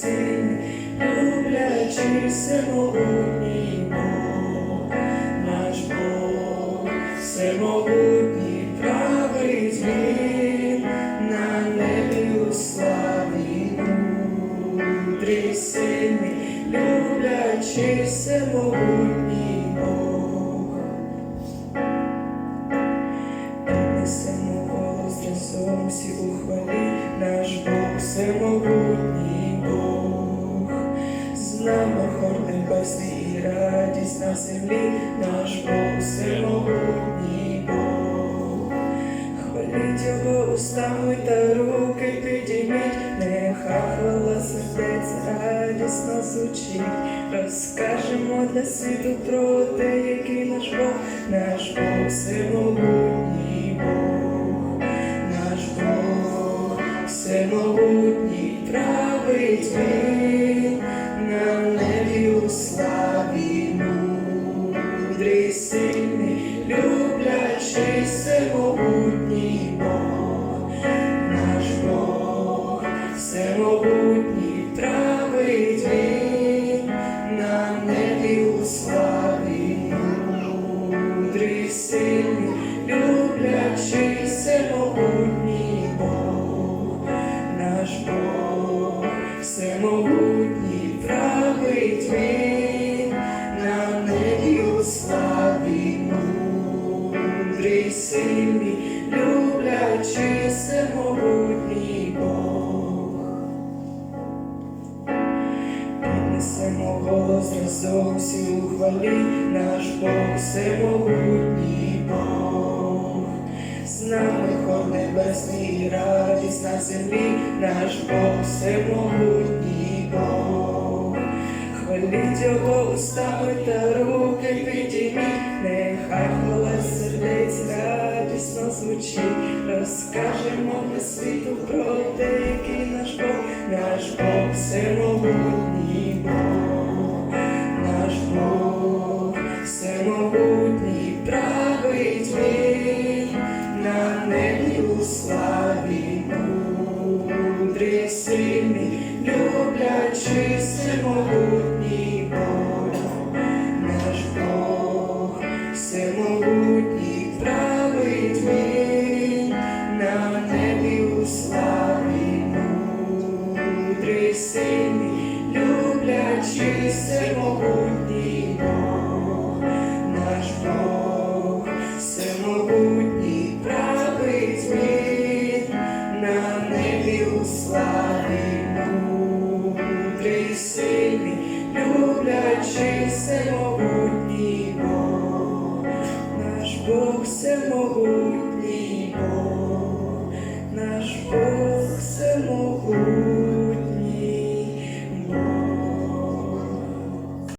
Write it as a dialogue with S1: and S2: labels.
S1: син, люблячий всемогутній Бог, наш Бог, всемогутній править він, на небі у славі мудрий сильний, люблячий всемогутній всі у наш Бог всемогутній Бог. З нами хор небесний і радість на землі, наш Бог всемогутній Бог. Хваліть його устами та руки підійміть, нехай хвала сердець радісно звучить. Розкажемо для світу про те, який наш Бог, наш Бог всемогутній Бог, всемогутній править він, на небі у славі мудрий сильний, люблячий всемогутній Бог, наш Бог всемогутній править він, на небі у славі мудрий сильний, наш Бог всемогутній править він, на небі у славі мудрий сильний, люблячий всемогутній Бог. Піднесемо голос разом всі у хвалі, наш Бог всемогутній Бог. З нами хор небесний і радість на землі, наш Бог всемогутній Бог. Хваліть його устами та руки підійміть, нехай хвала сердець радісно звучить. Розкажемо для світу про те, Очі всемогутній Бог, наш Бог, всемогутній правий змін, на небі у славі мудрий, сильний, люблячий всемогутній Бог, наш Бог всемогутній.